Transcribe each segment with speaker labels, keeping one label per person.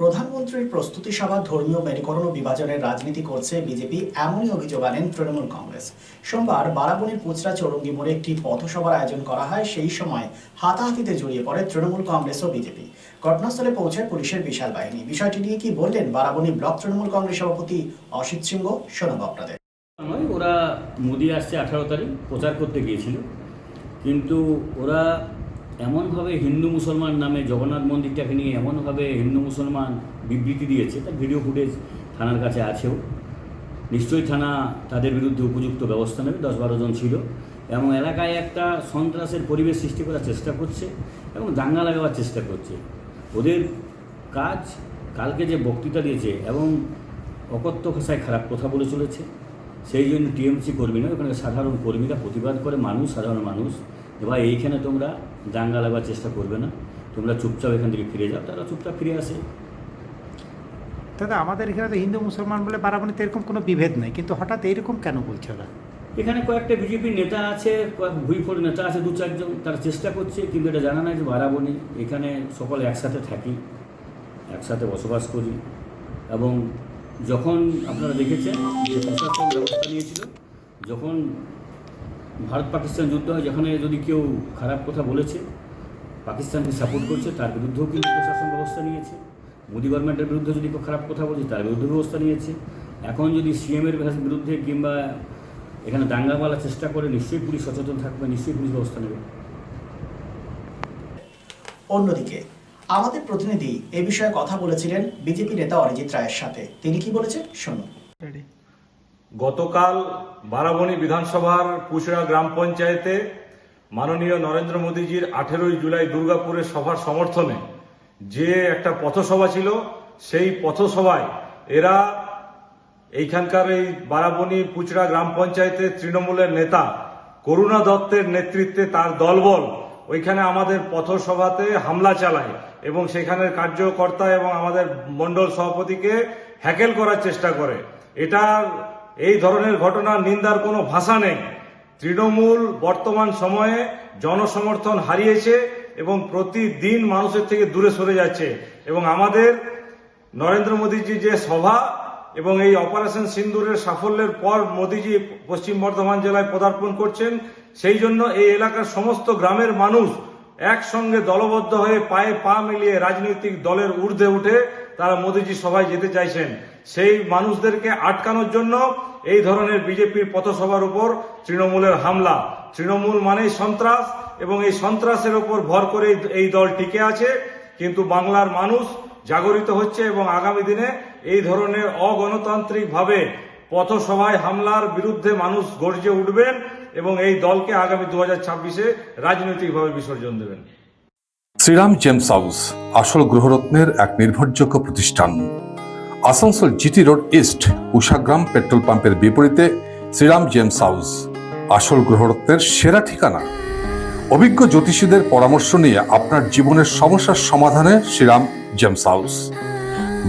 Speaker 1: প্রধানমন্ত্রীর প্রস্তুতি সভা ধর্মীয় মেরুকরণ ও বিভাজনের রাজনীতি করছে বিজেপি, এমনই অভিযোগ আনেন তৃণমূল কংগ্রেস। সোমবার বারাবণীর পুচরা চৌরঙ্গি মোড়ে একটি পথসভার আয়োজন করা হয়। সেই সময় হাতাহাতিতে জড়িয়ে পড়ে তৃণমূল কংগ্রেস ও বিজেপি। ঘটনাস্থলে পৌঁছায় পুলিশের বিশাল বাহিনী। বিষয়টি নিয়ে কি বললেন বারাবণী ব্লক তৃণমূল কংগ্রেস সভাপতি অসিত সিংহ? শোনাব আপনাদের।
Speaker 2: ওরা মোদি আসছে আঠারো তারিখ প্রচার করতে গিয়েছিল। কিন্তু ওরা এমনভাবে হিন্দু মুসলমান নামে জগন্নাথ মন্দিরটাকে নিয়ে এমনভাবে হিন্দু মুসলমান বিবৃতি দিয়েছে তার ভিডিও ফুটেজ থানার কাছে আছেও। নিশ্চয়ই থানা তাদের বিরুদ্ধে উপযুক্ত ব্যবস্থা নেবে, দশ বারো জন ছিল। এবং এলাকায় একটা সন্ত্রাসের পরিবেশ সৃষ্টি করার চেষ্টা করছে এবং দাঙ্গা লাগাবার চেষ্টা করছে। ওদের কাজ কালকে যে বক্তৃতা দিয়েছে এবং অকথ্য ভাষায় খারাপ কথা বলে চলেছে, সেই জন্য টিএমসি কর্মীরা ওখানে সাধারণ কর্মীরা প্রতিবাদ করে, মানুষ, সাধারণ মানুষ ভাই এইখানে তোমরা দাঙ্গা লাগাবার চেষ্টা করবে না। তোমরা চুপচাপ এখান থেকে ফিরে যাও তারা চুপচাপ ফিরে আসে।
Speaker 3: দাদা আমাদের এখানে তো হিন্দু মুসলমান বলে বারাবণীতে এরকম কোনো বিভেদ নেই কিন্তু হঠাৎ এইরকম কেন বলছে ওরা?
Speaker 2: এখানে কয়েকটা বিজেপির নেতা আছে কয়েক ভুইফোর নেতা আছে দু চারজন তারা চেষ্টা করছে কিন্তু এটা জানা নাই যে বারাবণী এখানে সকলে একসাথে থাকি একসাথে বসবাস করি। এবং যখন আপনারা দেখেছেন যে প্রশাসন ব্যবস্থা নিয়েছিল যখন ভারত পাকিস্তান যুদ্ধ হয় যেখানে যদি কেউ খারাপ কথা বলেছে পাকিস্তানকে সাপোর্ট করছে তার বিরুদ্ধেও কিন্তু প্রশাসন ব্যবস্থা নিয়েছে। মোদি গভর্নমেন্টের বিরুদ্ধে যদি কেউ খারাপ কথা বলছে তার বিরুদ্ধে ব্যবস্থা নিয়েছে। এখন যদি সিএমের বিরুদ্ধে কিংবা এখানে দাঙ্গা বলার চেষ্টা করে নিশ্চয়ই পুলিশ সচেতন থাকবে নিশ্চয়ই পুলিশ ব্যবস্থা নেবে।
Speaker 1: অন্যদিকে আমাদের প্রতিনিধি এ বিষয়ে কথা বলেছিলেন বিজেপি নেতা অরিজিৎ রায়ের সাথে। তিনি কি বলেছেন? শুনুন।
Speaker 4: গতকাল বারাবণী বিধানসভার পুচড়া গ্রাম পঞ্চায়েতে মাননীয় নরেন্দ্র মোদীজির আঠেরোই জুলাই দুর্গাপুরের সভার সমর্থনে যে একটা পথসভা ছিল, সেই পথসভায় এরা এইখানকার এই বারাবণী পুচড়া গ্রাম পঞ্চায়েতের তৃণমূলের নেতা, করুণা দত্তের নেতৃত্বে তার দলবল ওইখানে আমাদের পথসভাতে হামলা চালায় এবং সেখানের কার্যকর্তা এবং আমাদের মণ্ডল সভাপতিকে হ্যাকেল করার চেষ্টা করে। এটা এই ধরনের ঘটনার নিন্দার কোনো ভাষা নেই। তৃণমূল বর্তমান সময়ে জনসমর্থন হারিয়েছে এবং প্রতিদিন মানুষের থেকে দূরে সরে যাচ্ছে এবং আমাদের নরেন্দ্র মোদীজি যে সভা এবং এই অপারেশন সিন্দুরের সাফল্যের পর মোদীজি পশ্চিম বর্ধমান জেলায় পদার্পণ করছেন, সেই জন্য এই এলাকার সমস্ত গ্রামের মানুষ একসঙ্গে দলবদ্ধ হয়ে পায়ে পা মিলিয়ে রাজনৈতিক দলের ঊর্ধ্বে উঠে তারা মোদীজি সভায় যেতে চাইছেন। সেই মানুষদেরকে আটকানোর জন্য এই ধরনের বিজেপির পথসভার উপর তৃণমূলের হামলা। তৃণমূল মানেই সন্ত্রাস এবং এই সন্ত্রাসের উপর ভর করে এই- দল টিকে আছে। কিন্তু বাংলার মানুষ জাগরিত হচ্ছে এবং আগামী দিনে এই ধরনের অগণতান্ত্রিক ভাবে পথসভায় হামলার বিরুদ্ধে মানুষ গর্জে উঠবেন এবং এই দলকে আগামী দু হাজার ছাব্বিশে রাজনৈতিকভাবে বিসর্জন দেবেন।
Speaker 5: শ্রীরাম জেমস হাউস, আসল গ্রহরত্নের এক নির্ভরযোগ্য প্রতিষ্ঠান। Asansol GT road east Ushagram petrol পাম্পের বিপরীতে শ্রীরাম জেমস হাউস। আসল গ্রহরত্নের সেরা ঠিকানা। অভিজ্ঞ জ্যোতিষীদের পরামর্শ নিয়ে আপনার জীবনের সমস্যার সমাধানে শ্রীরাম জেমস হাউস।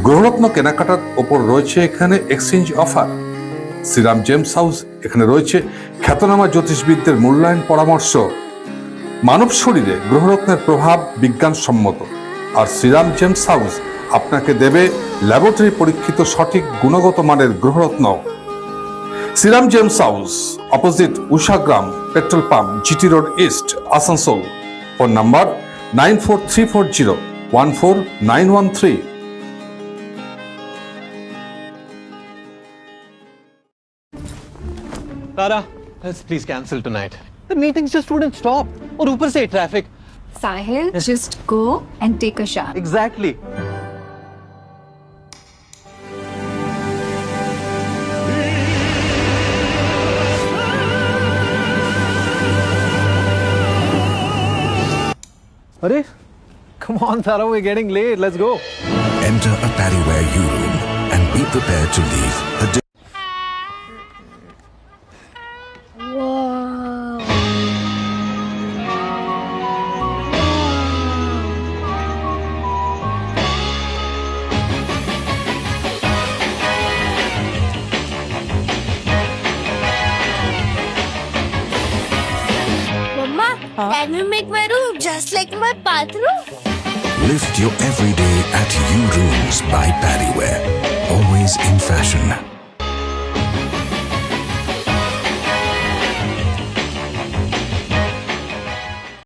Speaker 5: গ্রহরত্ন কেনাকাটার ওপর রয়েছে এখানে exchange offer Shriram gems house এখানে রয়েছে খ্যাতনামা জ্যোতিষবিদদের মূল্যায়ন পরামর্শ। মানব শরীরে গ্রহরত্নের প্রভাব বিজ্ঞানসম্মত। আর শ্রীরাম জেমস হাউস আপনাকে দেবে ল্যাবরেটরি পরীক্ষিত সঠিক গুণগত মানের গ্রহরত্ন Shriram gems house opposite Ushagram petrol pump GT road east Asansol phone number nine four three four zero one four nine one three
Speaker 6: Tara, let's please cancel tonight. The meetings just wouldn't stop. Or Upar say traffic.
Speaker 7: Sahil, just go and take a shower.
Speaker 6: Exactly. Come on Tara we're getting late. Let's go.
Speaker 8: Enter a Paddyware U room and be prepared to leave.
Speaker 9: Can we make my room just like my bathroom?
Speaker 8: Lift your everyday at U Rooms by Paddyware. Always in fashion.